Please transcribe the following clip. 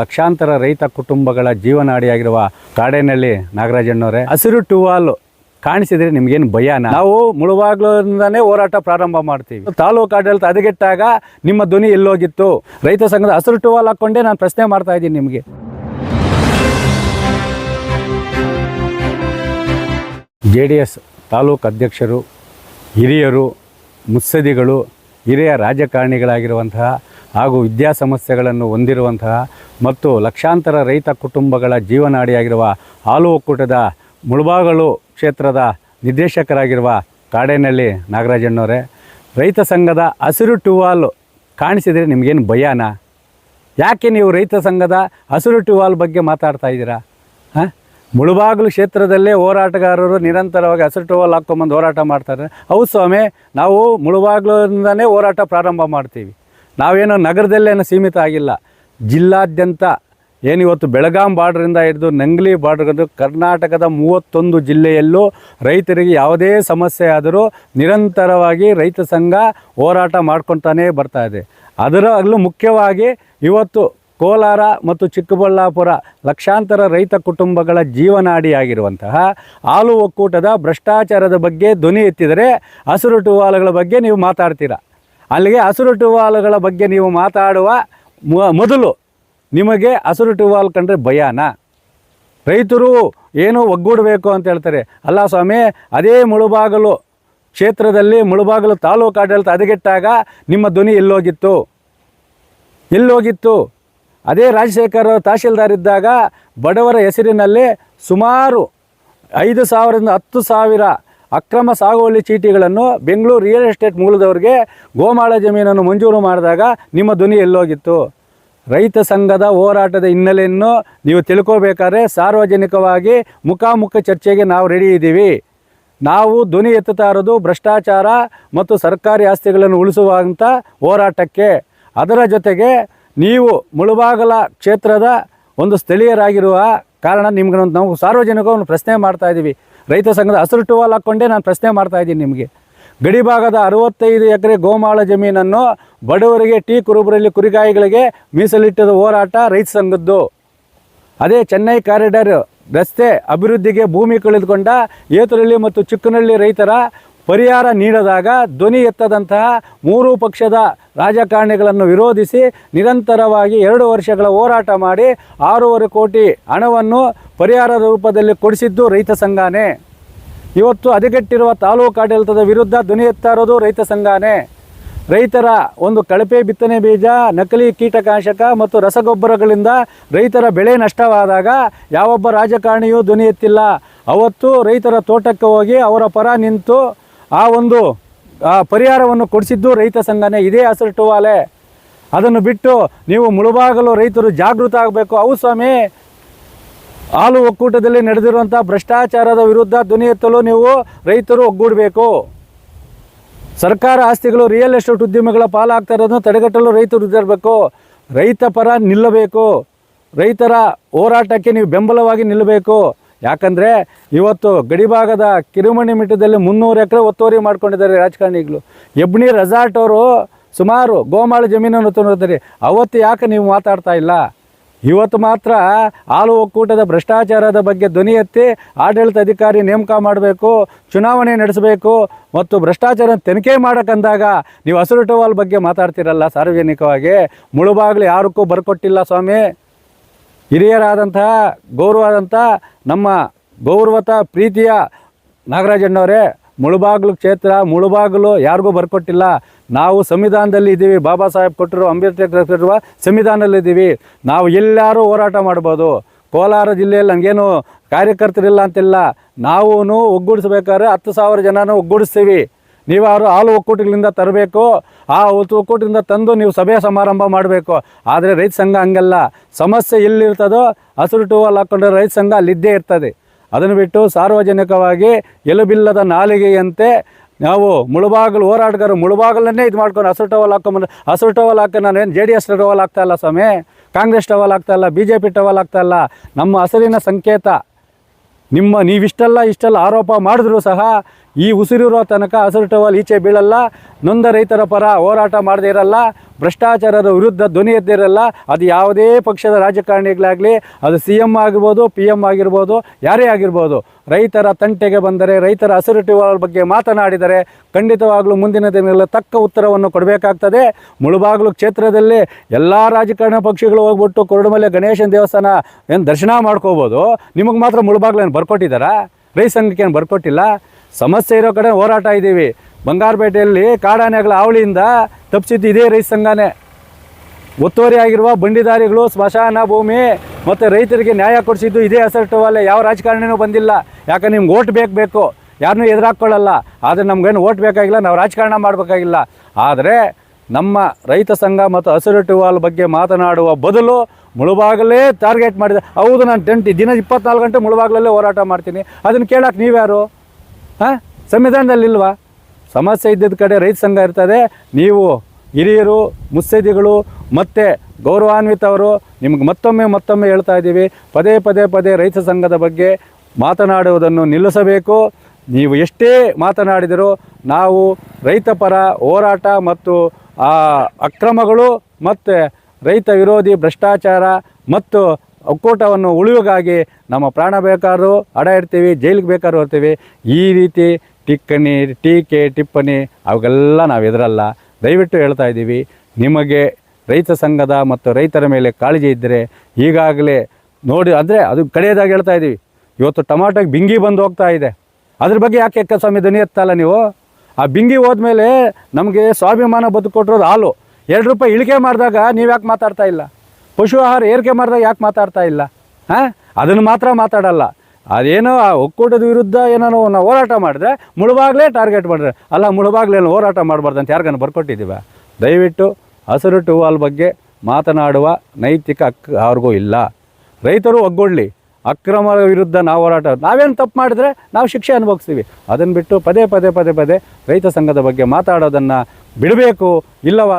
ಲಕ್ಷಾಂತರ ರೈತ ಕುಟುಂಬಗಳ ಜೀವನಾಡಿಯಾಗಿರುವ ಕಾಡೇನಹಳ್ಳಿ ನಾಗರಾಜಣ್ಣವರೇ, ಹಸಿರು ಟುವಾಲ್ ಕಾಣಿಸಿದ್ರೆ ನಿಮ್ಗೇನು ಭಯನ? ನಾವು ಮುಳುವಾಗ್ಲಿಂದಾನೇ ಹೋರಾಟ ಪ್ರಾರಂಭ ಮಾಡ್ತೀವಿ. ತಾಲೂಕು ಆಡಳಿತ ಅದಗೆಟ್ಟಾಗ ನಿಮ್ಮ ಧ್ವನಿ ಎಲ್ಲೋಗಿತ್ತು. ರೈತ ಸಂಘದ ಹಸಿರು ಟುವಾಲ್ ಹಾಕ್ಕೊಂಡೇ ನಾನು ಪ್ರಶ್ನೆ ಮಾಡ್ತಾ ಇದ್ದೀನಿ ನಿಮಗೆ. ಜೆ ಡಿ ಎಸ್ ತಾಲೂಕು ಅಧ್ಯಕ್ಷರು, ಹಿರಿಯರು ಮುತ್ಸದಿಗಳು ಹಿರಿಯ ರಾಜಕಾರಣಿಗಳಾಗಿರುವಂತಹ ಹಾಗೂ ವಿದ್ಯಾ ಸಮಸ್ಯೆಗಳನ್ನು ಹೊಂದಿರುವಂತಹ ಮತ್ತು ಲಕ್ಷಾಂತರ ರೈತ ಕುಟುಂಬಗಳ ಜೀವನಾಡಿಯಾಗಿರುವ ಹಾಲು ಒಕ್ಕೂಟದ ಮುಳಬಾಗಲು ಕ್ಷೇತ್ರದ ನಿರ್ದೇಶಕರಾಗಿರುವ ಕಾಡೇನಹಳ್ಳಿ ನಾಗರಾಜಣ್ಣವರೇ, ರೈತ ಸಂಘದ ಹಸಿರು ಟುವಾಲ್ ಕಾಣಿಸಿದರೆ ನಿಮಗೇನು ಭಯಾನ? ಯಾಕೆ ನೀವು ರೈತ ಸಂಘದ ಹಸಿರು ಟುವಾಲ್ ಬಗ್ಗೆ ಮಾತಾಡ್ತಾ ಇದ್ದೀರಾ? ಹಾಂ? ಮುಳುಬಾಗಿಲು ಕ್ಷೇತ್ರದಲ್ಲೇ ಹೋರಾಟಗಾರರು ನಿರಂತರವಾಗಿ ಹಸಿರು ಟೋಲ್ ಹಾಕ್ಕೊಂಬಂದು ಹೋರಾಟ ಮಾಡ್ತಾರೆ. ಹೌದು ಸ್ವಾಮಿ, ನಾವು ಮುಳುಬಾಗಿಲಿಂದನೇ ಹೋರಾಟ ಪ್ರಾರಂಭ ಮಾಡ್ತೀವಿ. ನಾವೇನು ನಗರದಲ್ಲೇನು ಸೀಮಿತ ಆಗಿಲ್ಲ. ಜಿಲ್ಲಾದ್ಯಂತ ಏನಿವತ್ತು ಬೆಳಗಾಂ ಬಾರ್ಡ್ರಿಂದ ಹಿಡಿದು ನಂಗ್ಲಿ ಬಾರ್ಡ್ರಿಂದ ಕರ್ನಾಟಕದ ಮೂವತ್ತೊಂದು ಜಿಲ್ಲೆಯಲ್ಲೂ ರೈತರಿಗೆ ಯಾವುದೇ ಸಮಸ್ಯೆ ಆದರೂ ನಿರಂತರವಾಗಿ ರೈತ ಸಂಘ ಹೋರಾಟ ಮಾಡ್ಕೊತಾನೇ ಬರ್ತಾ ಇದೆ. ಅದರಲ್ಲೂ ಮುಖ್ಯವಾಗಿ ಇವತ್ತು ಕೋಲಾರ ಮತ್ತು ಚಿಕ್ಕಬಳ್ಳಾಪುರ ಲಕ್ಷಾಂತರ ರೈತ ಕುಟುಂಬಗಳ ಜೀವನಾಡಿಯಾಗಿರುವಂತಹ ಹಾಲು ಒಕ್ಕೂಟದ ಭ್ರಷ್ಟಾಚಾರದ ಬಗ್ಗೆ ಧ್ವನಿ ಎತ್ತಿದರೆ ಹಸಿರು ಟುವಾಲುಗಳ ಬಗ್ಗೆ ನೀವು ಮಾತಾಡ್ತೀರಾ? ಅಲ್ಲಿಗೆ ಹಸಿರು ಟುವಾಲುಗಳ ಬಗ್ಗೆ ನೀವು ಮಾತಾಡುವ ಮೊದಲು ನಿಮಗೆ ಹಸಿರು ಟುವಾಲ್ ಕಂಡ್ರೆ ಭಯಾನ? ರೈತರು ಏನು ಒಗ್ಗೂಡಬೇಕು ಅಂತ ಹೇಳ್ತಾರೆ. ಅಲ್ಲ ಸ್ವಾಮಿ, ಅದೇ ಮುಳುಬಾಗಲು ಕ್ಷೇತ್ರದಲ್ಲಿ, ಮುಳುಬಾಗಲು ತಾಲೂಕು ಆಡಳಿತ ಹದಗೆಟ್ಟಾಗ ನಿಮ್ಮ ಧ್ವನಿ ಎಲ್ಲೋಗಿತ್ತು? ಎಲ್ಲೋಗಿತ್ತು. ಅದೇ ರಾಜಶೇಖರ್ ತಹಶೀಲ್ದಾರ್ ಇದ್ದಾಗ ಬಡವರ ಹೆಸರಿನಲ್ಲಿ ಸುಮಾರು ಐದು ಸಾವಿರದಿಂದ ಹತ್ತು ಸಾವಿರ ಅಕ್ರಮ ಸಾಗುವಳಿ ಚೀಟಿಗಳನ್ನು ಬೆಂಗಳೂರು ರಿಯಲ್ ಎಸ್ಟೇಟ್ ಮೂಲದವರಿಗೆ ಗೋಮಾಳ ಜಮೀನನ್ನು ಮಂಜೂರು ಮಾಡಿದಾಗ ನಿಮ್ಮ ಧ್ವನಿ ಎಲ್ಲೋಗಿತ್ತು. ರೈತ ಸಂಘದ ಹೋರಾಟದ ಹಿನ್ನೆಲೆಯನ್ನು ನೀವು ತಿಳ್ಕೋಬೇಕಾದ್ರೆ ಸಾರ್ವಜನಿಕವಾಗಿ ಮುಖಾಮುಖ ಚರ್ಚೆಗೆ ನಾವು ರೆಡಿ ಇದ್ದೀವಿ. ನಾವು ಧ್ವನಿ ಎತ್ತುತ್ತಾ ಇರೋದು ಭ್ರಷ್ಟಾಚಾರ ಮತ್ತು ಸರ್ಕಾರಿ ಆಸ್ತಿಗಳನ್ನು ಉಳಿಸುವಂಥ ಹೋರಾಟಕ್ಕೆ. ಅದರ ಜೊತೆಗೆ ನೀವು ಮುಳುಬಾಗಲ ಕ್ಷೇತ್ರದ ಒಂದು ಸ್ಥಳೀಯರಾಗಿರುವ ಕಾರಣ ನಿಮ್ಗೆ ನಾವು ಸಾರ್ವಜನಿಕವನ್ನು ಪ್ರಶ್ನೆ ಮಾಡ್ತಾ ಇದ್ದೀವಿ. ರೈತ ಸಂಘದ ಹಸಿರು ಟುವಾಲ್ ಹಾಕ್ಕೊಂಡೇ ನಾನು ಪ್ರಶ್ನೆ ಮಾಡ್ತಾ ಇದ್ದೀನಿ ನಿಮಗೆ. ಗಡಿಭಾಗದ ಅರವತ್ತೈದು ಎಕರೆ ಗೋಮಾಳ ಜಮೀನನ್ನು ಬಡವರಿಗೆ ಟೀ ಕುರುಬರಲ್ಲಿ ಕುರಿಗಾಯಿಗಳಿಗೆ ಮೀಸಲಿಟ್ಟದ ಹೋರಾಟ ರೈತ ಸಂಘದ್ದು. ಅದೇ ಚೆನ್ನೈ ಕಾರಿಡಾರ್ ರಸ್ತೆ ಅಭಿವೃದ್ಧಿಗೆ ಭೂಮಿ ಕಳೆದುಕೊಂಡ ಏತರಳ್ಳಿ ಮತ್ತು ಚಿಕ್ಕನಹಳ್ಳಿ ರೈತರ ಪರಿಹಾರ ನೀಡದಾಗ ಧ್ವನಿ ಎತ್ತದಂತಹ ಮೂರು ಪಕ್ಷದ ರಾಜಕಾರಣಿಗಳನ್ನು ವಿರೋಧಿಸಿ ನಿರಂತರವಾಗಿ ಎರಡು ವರ್ಷಗಳ ಹೋರಾಟ ಮಾಡಿ ಆರೂವರೆ ಕೋಟಿ ಹಣವನ್ನು ಪರಿಹಾರದ ರೂಪದಲ್ಲಿ ಕೊಡಿಸಿದ್ದು ರೈತ ಸಂಘನೇ. ಇವತ್ತು ಹದಗೆಟ್ಟಿರುವ ತಾಲೂಕು ಆಡಳಿತದ ವಿರುದ್ಧ ಧ್ವನಿ ಎತ್ತಾ ಇರೋದು ರೈತ ಸಂಘನೇ. ರೈತರ ಒಂದು ಕಳಪೆ ಬಿತ್ತನೆ ಬೀಜ, ನಕಲಿ ಕೀಟನಾಶಕ ಮತ್ತು ರಸಗೊಬ್ಬರಗಳಿಂದ ರೈತರ ಬೆಳೆ ನಷ್ಟವಾದಾಗ ಯಾವೊಬ್ಬ ರಾಜಕಾರಣಿಯೂ ಧ್ವನಿ ಎತ್ತಿಲ್ಲ. ಅವತ್ತು ರೈತರ ತೋಟಕ್ಕೆ ಹೋಗಿ ಅವರ ಪರ ನಿಂತು ಆ ಒಂದು ಪರಿಹಾರವನ್ನು ಕೊಡಿಸಿದ್ದು ರೈತ ಸಂಘನೇ. ಇದೇ ಹಸಿರು ಟುವಾಲೆ ಅದನ್ನು ಬಿಟ್ಟು ನೀವು ಮುಳುಬಾಗಲು ರೈತರು ಜಾಗೃತ ಆಗಬೇಕು. ಅವು ಸ್ವಾಮಿ. ಹಾಲು ಒಕ್ಕೂಟದಲ್ಲಿ ನಡೆದಿರುವಂಥ ಭ್ರಷ್ಟಾಚಾರದ ವಿರುದ್ಧ ಧ್ವನಿ ಎತ್ತಲು ನೀವು ರೈತರು ಒಗ್ಗೂಡಬೇಕು. ಸರ್ಕಾರ ಆಸ್ತಿಗಳು ರಿಯಲ್ ಎಸ್ಟೇಟ್ ಉದ್ಯಮಿಗಳ ಪಾಲಾಗ್ತಾ ಇರೋದನ್ನು ತಡೆಗಟ್ಟಲು ರೈತರು ಇರಬೇಕು ರೈತ ಪರ ನಿಲ್ಲಬೇಕು. ರೈತರ ಹೋರಾಟಕ್ಕೆ ನೀವು ಬೆಂಬಲವಾಗಿ ನಿಲ್ಲಬೇಕು. ಯಾಕಂದರೆ ಇವತ್ತು ಗಡಿಭಾಗದ ಕಿರುಮಣಿ ಮಿಟ್ಟದಲ್ಲಿ ಮುನ್ನೂರು ಎಕರೆ ಒತ್ತುವರಿ ಮಾಡ್ಕೊಂಡಿದ್ದಾರೆ ರಾಜಕಾರಣಿಗಳು. ಎಬ್ನಿ ರೆಸಾರ್ಟ್ ಅವರು ಸುಮಾರು ಗೋಮಾಳ ಜಮೀನನ್ನು ತಂದಿದ್ದಾರೆ. ಅವತ್ತು ಯಾಕೆ ನೀವು ಮಾತಾಡ್ತಾ ಇಲ್ಲ? ಇವತ್ತು ಮಾತ್ರ ಹಾಲು ಒಕ್ಕೂಟದ ಭ್ರಷ್ಟಾಚಾರದ ಬಗ್ಗೆ ಧ್ವನಿ ಎತ್ತಿ ಆಡಳಿತ ಅಧಿಕಾರಿ ನೇಮಕ ಮಾಡಬೇಕು, ಚುನಾವಣೆ ನಡೆಸಬೇಕು ಮತ್ತು ಭ್ರಷ್ಟಾಚಾರ ತನಿಖೆ ಮಾಡೋಕ್ಕಂದಾಗ ನೀವು ಹಸಿರು ಟೋವಾಲ್ ಬಗ್ಗೆ ಮಾತಾಡ್ತಿರಲ್ಲ ಸಾರ್ವಜನಿಕವಾಗಿ. ಮುಳುಬಾಗ್ಲು ಯಾರಕ್ಕೂ ಬರ್ಕೊಟ್ಟಿಲ್ಲ ಸ್ವಾಮಿ. ಹಿರಿಯರಾದಂತಹ ಗೌರವಾದಂಥ ನಮ್ಮ ಗೌರವತ ಪ್ರೀತಿಯ ನಾಗರಾಜಣ್ಣವರೇ, ಮುಳುಬಾಗಿಲು ಕ್ಷೇತ್ರ, ಮುಳುಬಾಗಿಲು ಯಾರಿಗೂ ಬರ್ಕೊಟ್ಟಿಲ್ಲ. ನಾವು ಸಂವಿಧಾನದಲ್ಲಿ ಇದ್ದೀವಿ. ಬಾಬಾ ಸಾಹೇಬ್ ಕೊಟ್ಟಿರುವ ಅಂಬೇಡ್ಕರ್ ಕೊಟ್ಟಿರುವ ಸಂವಿಧಾನದಲ್ಲಿದ್ದೀವಿ ನಾವು ಎಲ್ಲರೂ ಹೋರಾಟ ಮಾಡ್ಬೋದು. ಕೋಲಾರ ಜಿಲ್ಲೆಯಲ್ಲಿ ಹಂಗೇನು ಕಾರ್ಯಕರ್ತರಿಲ್ಲ ಅಂತಿಲ್ಲ. ನಾವು ಒಗ್ಗೂಡಿಸ್ಬೇಕಾದ್ರೆ ಹತ್ತು ಸಾವಿರ ಜನನೂ ಒಗ್ಗೂಡಿಸ್ತೀವಿ. ನೀವು ಹಾಲು ಒಕ್ಕೂಟಗಳಿಂದ ತರಬೇಕು, ಆ ಒಕ್ಕೂಟದಿಂದ ತಂದು ನೀವು ಸಭೆ ಸಮಾರಂಭ ಮಾಡಬೇಕು. ಆದರೆ ರೈತ ಸಂಘ ಹಂಗಲ್ಲ. ಸಮಸ್ಯೆ ಎಲ್ಲಿರ್ತದೋ ಹಸಿರು ಟೂವಲ್ ಹಾಕ್ಕೊಂಡ್ರೆ ರೈತ ಸಂಘ ಅಲ್ಲಿದ್ದೇ ಇರ್ತದೆ. ಅದನ್ನು ಬಿಟ್ಟು ಸಾರ್ವಜನಿಕವಾಗಿ ಎಲುಬಿಲ್ಲದ ನಾಲಿಗೆಯಂತೆ ನಾವು ಮುಳುಬಾಗಲು ಹೋರಾಟಗಾರರು ಮುಳುಬಾಗಲನ್ನೇ ಇದು ಮಾಡ್ಕೊಂಡು ಹಸಿರು ಟವಲ್ ಹಾಕೊಂಬಂದ್ರೆ ಹಸಿರು ಟವಲ್ ಹಾಕಿ ನಾನೇನು ಜೆ ಡಿ ಎಸ್ ಟವಲ್ ಆಗ್ತಾ ಇಲ್ಲ ಸ್ವಾಮಿ? ಕಾಂಗ್ರೆಸ್ ಟವಲ್ ಆಗ್ತಾ ಇಲ್ಲ, ಬಿ ಜೆ ಪಿ ಟವಲ್ ಆಗ್ತಾ ಇಲ್ಲ. ನಮ್ಮ ಹಸಿರಿನ ಸಂಕೇತ. ನಿಮ್ಮ ನೀವಿಷ್ಟೆಲ್ಲ ಇಷ್ಟೆಲ್ಲ ಆರೋಪ ಮಾಡಿದ್ರೂ ಸಹ ಈ ಉಸಿರಿರೋ ತನಕ ಹಸಿರು ಟವಲ್ ಈಚೆ ಬೀಳಲ್ಲ. ನೊಂದ ರೈತರ ಪರ ಹೋರಾಟ ಮಾಡದೇ ಇರಲ್ಲ. ಭ್ರಷ್ಟಾಚಾರದ ವಿರುದ್ಧ ಧ್ವನಿ ಎದ್ದಿರಲ್ಲ. ಅದು ಯಾವುದೇ ಪಕ್ಷದ ರಾಜಕಾರಣಿಗಳಾಗಲಿ, ಅದು ಸಿ ಎಂ ಆಗಿರ್ಬೋದು, ಪಿ ಎಂ ಆಗಿರ್ಬೋದು, ಯಾರೇ ಆಗಿರ್ಬೋದು, ರೈತರ ತಂಟೆಗೆ ಬಂದರೆ, ರೈತರ ಹಸಿರು ಟವಲ್ ಬಗ್ಗೆ ಮಾತನಾಡಿದರೆ ಖಂಡಿತವಾಗಲೂ ಮುಂದಿನ ದಿನಗಳಲ್ಲಿ ತಕ್ಕ ಉತ್ತರವನ್ನು ಕೊಡಬೇಕಾಗ್ತದೆ. ಮುಳುಬಾಗಿಲು ಕ್ಷೇತ್ರದಲ್ಲಿ ಎಲ್ಲ ರಾಜಕಾರಣ ಪಕ್ಷಗಳು ಹೋಗ್ಬಿಟ್ಟು ಕೊರಡುಮಲೆ ಗಣೇಶನ ದೇವಸ್ಥಾನ ಏನು ದರ್ಶನ ಮಾಡ್ಕೋಬೋದು? ನಿಮಗೆ ಮಾತ್ರ ಮುಳುಬಾಗ್ಲೇನು ಬರ್ಕೊಟ್ಟಿದ್ದಾರಾ? ರೈತ ಸಂಘಕ್ಕೆ ಏನು ಬರ್ಕೊಟ್ಟಿಲ್ಲ? ಸಮಸ್ಯೆ ಇರೋ ಕಡೆ ಹೋರಾಟ ಇದ್ದೀವಿ. ಬಂಗಾರಪೇಟೆಯಲ್ಲಿ ಕಾಡಾನೆಗಳ ಹಾವಳಿಯಿಂದ ತಪ್ಪಿಸಿದ್ದು ಇದೇ ರೈತ ಸಂಘನೇ ಒತ್ತುವರಿ ಆಗಿರುವ ಬಂಡಿದಾರಿಗಳು, ಸ್ಮಶಾನ ಭೂಮಿ ಮತ್ತು ರೈತರಿಗೆ ನ್ಯಾಯ ಕೊಡಿಸಿದ್ದು ಇದೇ ಅಸರ್ಟವಲ್ಲೇ ಯಾವ ರಾಜಕಾರಣಿನೂ ಬಂದಿಲ್ಲ. ಯಾಕಂದ್ರೆ ನಿಮ್ಗೆ ಓಟ್ ಬೇಕು ಬೇಕು. ಯಾರನ್ನೂ ಎದುರಾಕ್ಕೊಳ್ಳಲ್ಲ. ಆದರೆ ನಮ್ಗೇನು ಓಟ್ ಬೇಕಾಗಿಲ್ಲ, ನಾವು ರಾಜಕಾರಣ ಮಾಡಬೇಕಾಗಿಲ್ಲ. ಆದರೆ ನಮ್ಮ ರೈತ ಸಂಘ ಮತ್ತು ಹಸಿರು ಟಿವಾಲ್ ಬಗ್ಗೆ ಮಾತನಾಡುವ ಬದಲು ಮುಳುಬಾಗಲೇ ಟಾರ್ಗೆಟ್ ಮಾಡಿದೆ. ಹೌದು, ನಾನು ಟೆಂಟಿ ದಿನ ಇಪ್ಪತ್ನಾಲ್ಕು ಗಂಟೆ ಮುಳುಬಾಗಲಲ್ಲೇ ಹೋರಾಟ ಮಾಡ್ತೀನಿ. ಅದನ್ನು ಕೇಳಕ್ಕೆ ನೀವ್ಯಾರು? ಹಾಂ? ಸಂವಿಧಾನದಲ್ಲಿಲ್ವಾ ಸಮಸ್ಯೆ ಇದ್ದಿದ್ದ ಕಡೆ ರೈತ ಸಂಘ ಇರ್ತದೆ. ನೀವು ಹಿರಿಯರು, ಮುತ್ಸದ್ದಿಗಳು, ಮತ್ತು ಗೌರವಾನ್ವಿತವರು ನಿಮ್ಗೆ ಮತ್ತೊಮ್ಮೆ ಮತ್ತೊಮ್ಮೆ ಹೇಳ್ತಾ ಇದ್ದೀವಿ. ಪದೇ ಪದೇ ಪದೇ ರೈತ ಸಂಘದ ಬಗ್ಗೆ ಮಾತನಾಡುವುದನ್ನು ನಿಲ್ಲಿಸಬೇಕು. ನೀವು ಎಷ್ಟೇ ಮಾತನಾಡಿದರೂ ನಾವು ರೈತ ಪರ ಹೋರಾಟ ಮತ್ತು ಆ ಅಕ್ರಮಗಳು ಮತ್ತು ರೈತ ವಿರೋಧಿ ಭ್ರಷ್ಟಾಚಾರ ಮತ್ತು ಒಕ್ಕೂಟವನ್ನು ಉಳಿವಿಗಾಗಿ ನಮ್ಮ ಪ್ರಾಣ ಬೇಕಾದ್ರೂ ಅಡ ಇರ್ತೀವಿ ಜೈಲಿಗೆ ಬೇಕಾದ್ರೂ ಇರ್ತೀವಿ. ಈ ರೀತಿ ಟಿಕ್ಕಣಿ ಟೀಕೆ, ಟಿಪ್ಪಣಿ ಅವೆಲ್ಲ ನಾವು ಎದುರಲ್ಲ. ದಯವಿಟ್ಟು ಹೇಳ್ತಾ ಇದ್ದೀವಿ, ನಿಮಗೆ ರೈತ ಸಂಘದ ಮತ್ತು ರೈತರ ಮೇಲೆ ಕಾಳಜಿ ಇದ್ದರೆ ಈಗಾಗಲೇ ನೋಡಿ, ಅಂದರೆ ಅದು ಕಡೆಯದಾಗಿ ಹೇಳ್ತಾ ಇದ್ದೀವಿ. ಇವತ್ತು ಟೊಮಾಟೋಗೆ ಬಿಂಗಿ ಬಂದು ಹೋಗ್ತಾ ಇದೆ. ಅದ್ರ ಬಗ್ಗೆ ಯಾಕೆ ಸ್ವಾಮಿ ಧ್ವನಿ ಎತ್ತಲ್ಲ ನೀವು? ಆ ಬಿಂಗಿ ಹೋದ್ಮೇಲೆ ನಮಗೆ ಸ್ವಾಭಿಮಾನ ಬದುಕೊಟ್ಟಿರೋದು ಹಾಲು. ಎರಡು ರೂಪಾಯಿ ಇಳಿಕೆ ಮಾಡಿದಾಗ ನೀವು ಯಾಕೆ ಮಾತಾಡ್ತಾ ಇಲ್ಲ? ಪಶು ಆಹಾರ ಏರಿಕೆ ಮಾಡಿದಾಗ ಯಾಕೆ ಮಾತಾಡ್ತಾ ಇಲ್ಲ? ಹಾಂ ಅದನ್ನು ಮಾತ್ರ ಮಾತಾಡಲ್ಲ. ಅದೇನೋ ಆ ಒಕ್ಕೂಟದ ವಿರುದ್ಧ ಏನೋ ನಾವು ಹೋರಾಟ ಮಾಡಿದ್ರೆ ಮುಳುಬಾಗ್ಲೇ ಟಾರ್ಗೆಟ್ ಮಾಡಿದ್ರೆ, ಅಲ್ಲ ಮುಳುಬಾಗ್ಲೇನು ಹೋರಾಟ ಮಾಡಬಾರ್ದು ಅಂತ ಯಾರಿಗಾನು ಬರ್ಕೊಟ್ಟಿದ್ದೀವ? ದಯವಿಟ್ಟು ಹಸಿರು ಟುವಾಲ್ ಬಗ್ಗೆ ಮಾತನಾಡುವ ನೈತಿಕ ಹಕ್ಕು ಅವ್ರಿಗೂ ಇಲ್ಲ. ರೈತರು ಒಗ್ಗೊಳ್ಳಿ. ಅಕ್ರಮ ವಿರುದ್ಧ ನಾವು ಹೋರಾಟ, ನಾವೇನು ತಪ್ಪು ಮಾಡಿದ್ರೆ ನಾವು ಶಿಕ್ಷೆ ಅನುಭವಿಸ್ತೀವಿ. ಅದನ್ನು ಬಿಟ್ಟು ಪದೇ ಪದೇ ಪದೇ ಪದೇ ರೈತ ಸಂಘದ ಬಗ್ಗೆ ಮಾತಾಡೋದನ್ನು ಬಿಡಬೇಕು, ಇಲ್ಲವ?